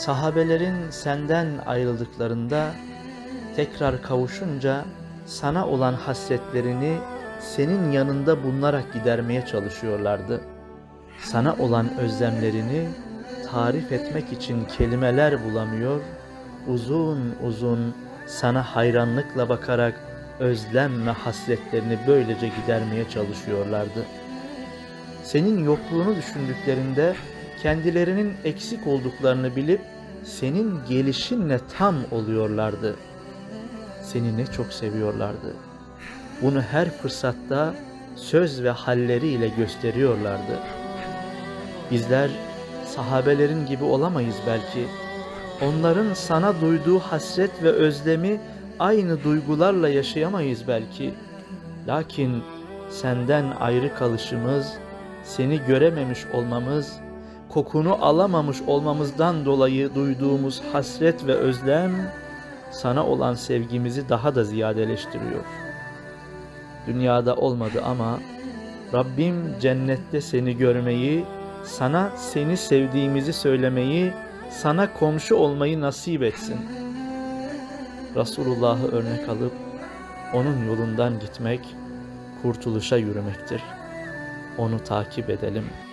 sahabelerin senden ayrıldıklarında tekrar kavuşunca sana olan hasretlerini senin yanında bulunarak gidermeye çalışıyorlardı. Sana olan özlemlerini tarif etmek için kelimeler bulamıyor, uzun uzun sana hayranlıkla bakarak özlem ve hasretlerini böylece gidermeye çalışıyorlardı. Senin yokluğunu düşündüklerinde kendilerinin eksik olduklarını bilip senin gelişinle tam oluyorlardı. Seni ne çok seviyorlardı. Bunu her fırsatta söz ve halleriyle gösteriyorlardı. Bizler sahabelerin gibi olamayız belki. Onların sana duyduğu hasret ve özlemi aynı duygularla yaşayamayız belki. Lakin senden ayrı kalışımız, seni görememiş olmamız, kokunu alamamış olmamızdan dolayı duyduğumuz hasret ve özlem sana olan sevgimizi daha da ziyadeleştiriyor. Dünyada olmadı ama Rabbim cennette seni görmeyi, sana seni sevdiğimizi söylemeyi, sana komşu olmayı nasip etsin. Resulullah'ı örnek alıp onun yolundan gitmek kurtuluşa yürümektir. Onu takip edelim.''